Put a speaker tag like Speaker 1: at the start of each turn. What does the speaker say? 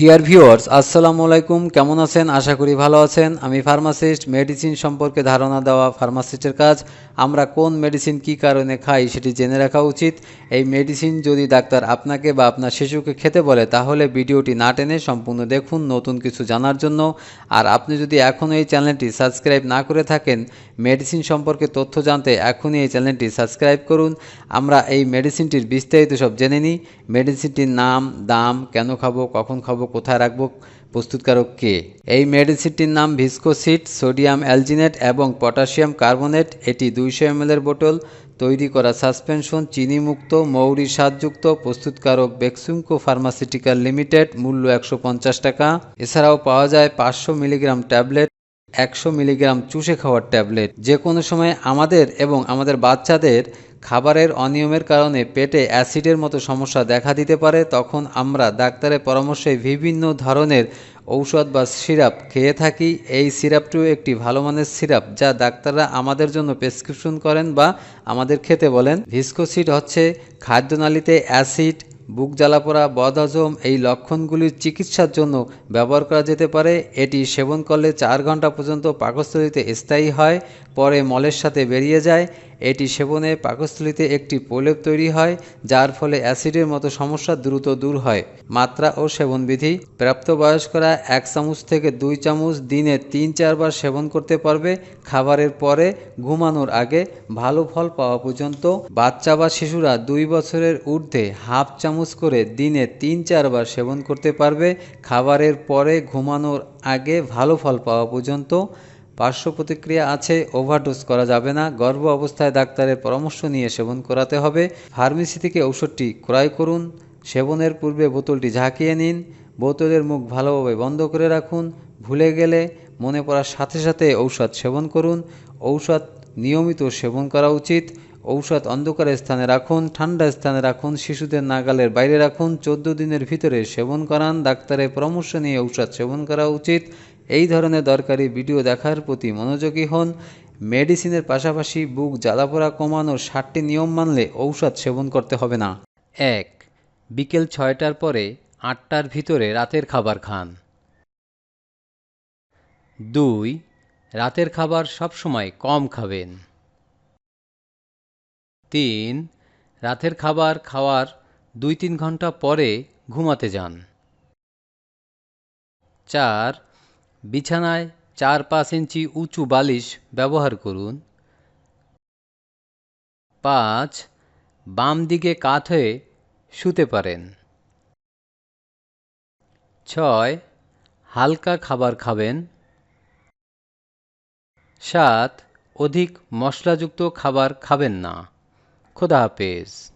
Speaker 1: Dear viewers আসসালামু আলাইকুম। কেমন আছেন? আশা করি ভালো আছেন। আমি ফার্মাসিস্ট মেডিসিন সম্পর্কে ধারণা দেওয়া ফার্মাসিস্টের কাজ। আমরা কোন মেডিসিন কি কারণে খাই সেটি জেনে রাখা উচিত। এই মেডিসিন যদি ডাক্তার আপনাকে বা আপনার শিশুকে খেতে বলে, তাহলে ভিডিওটি না টেনে সম্পূর্ণ দেখুন নতুন কিছু জানার জন্য। আর আপনি যদি এখনও এই চ্যানেলটি সাবস্ক্রাইব না করে থাকেন মেডিসিন সম্পর্কে তথ্য জানতে এখনই এই চ্যানেলটি সাবস্ক্রাইব করুন। আমরা এই মেডিসিনটির বিস্তারিত সব জেনে নিই। মেডিসিনটির নাম, দাম, কেন খাব, কখন খাব কোথায় রাখব? প্রস্তুতকারক কে? এই মেডিসিনটির নাম ভিসকোসিট, সোডিয়াম অ্যালজিনেট এবং পটাশিয়াম কার্বনেট। এটি দুইশো এমএল এর বোতল, তৈরি করা সাসপেনশন, চিনিমুক্ত, মৌরি স্বাদযুক্ত, প্রস্তুতকারক বেক্সুমকো ফার্মাসিউটিক্যাল লিমিটেড, মূল্য একশো পঞ্চাশ টাকা। এছাড়াও পাওয়া যায় পাঁচশো মিলিগ্রাম ট্যাবলেট, একশো মিলিগ্রাম চুষে খাওয়ার ট্যাবলেট। যে কোনো সময় আমাদের এবং আমাদের বাচ্চাদের খাবারের অনিয়মের কারণে পেটে অ্যাসিডের মতো সমস্যা দেখা দিতে পারে, তখন আমরা ডাক্তারের পরামর্শে বিভিন্ন ধরনের ঔষধ বা সিরাপ খেয়ে থাকি। এই সিরাপটিও একটি ভালো মানের সিরাপ যা ডাক্তাররা আমাদের জন্য প্রেসক্রিপশন করেন বা আমাদের খেতে বলেন। ভিসকোসিড হচ্ছে খাদ্যনালীতে অ্যাসিড, বুক জ্বালাপোড়া বদহজম, এই লক্ষণগুলির চিকিৎসার জন্য ব্যবহার করা যেতে পারে। এটি সেবন করলে চার ঘণ্টা পর্যন্ত পাকস্থলিতে স্থায়ী হয়, পরে মলের সাথে বেরিয়ে যায়। এটি সেবনে পাকস্থলিতে একটি প্রলেপ তৈরি হয়, যার ফলে অ্যাসিডের মতো সমস্যা দ্রুত দূর হয়। মাত্রা ও সেবনবিধি, প্রাপ্তবয়স্করা এক চামচ থেকে দুই চামচ দিনে তিন চারবার সেবন করতে পারবে। খাবারের পরে ঘুমানোর আগে ভালো ফল পাওয়া পর্যন্ত বাচ্চা বা শিশুরা দুই বছরের ঊর্ধ্বে হাফ চামচ করে দিনে তিন চারবার সেবন করতে পারবে। খাবারের পরে ঘুমানোর আগে ভালো ফল পাওয়া পর্যন্ত পার্শ্ব প্রতিক্রিয়া আছে, ওভারডোজ করা যাবে না, গর্ভ অবস্থায় ডাক্তারের পরামর্শ নিয়ে সেবন করাতে হবে, ফার্মেসি থেকে ঔষধটি ক্রয় করুন, সেবনের পূর্বে বোতলটি ঝাঁকিয়ে নিন, বোতলের মুখ ভালোভাবে বন্ধ করে রাখুন, ভুলে গেলে মনে পড়ার সাথে সাথে ঔষধ সেবন করুন, ঔষধ নিয়মিত সেবন করা উচিত, ঔষধ অন্ধকার স্থানে রাখুন, ঠান্ডা স্থানে রাখুন, শিশুদের নাগালের বাইরে রাখুন, চোদ্দ দিনের ভিতরে সেবন করান, ডাক্তারের পরামর্শ নিয়ে ঔষধ সেবন করা উচিত এই ধরনের দরকারি ভিডিও দেখার প্রতি মনোযোগী হন। মেডিসিনের পাশাপাশি বুক জ্বালাপোড়া কমানোর ষাটটি নিয়ম মানলে ঔষধ সেবন করতে হবে না। এক, বিকেল ছয়টার পরে আটটার ভিতরে রাতের খাবার খান। দুই, রাতের খাবার সবসময় কম খাবেন। তিন, রাতের খাবার খাওয়ার দুই তিন ঘণ্টা পরে ঘুমাতে যান। চার বিছানায় চার পাঁচ ইঞ্চি উঁচু বালিশ ব্যবহার করুন। পাঁচ, বাম দিকে কাত হয়ে শুতে পারেন। ছয়, হালকা খাবার খাবেন। সাত, অধিক মশলাযুক্ত খাবার খাবেন না। খোদা হাফেজ।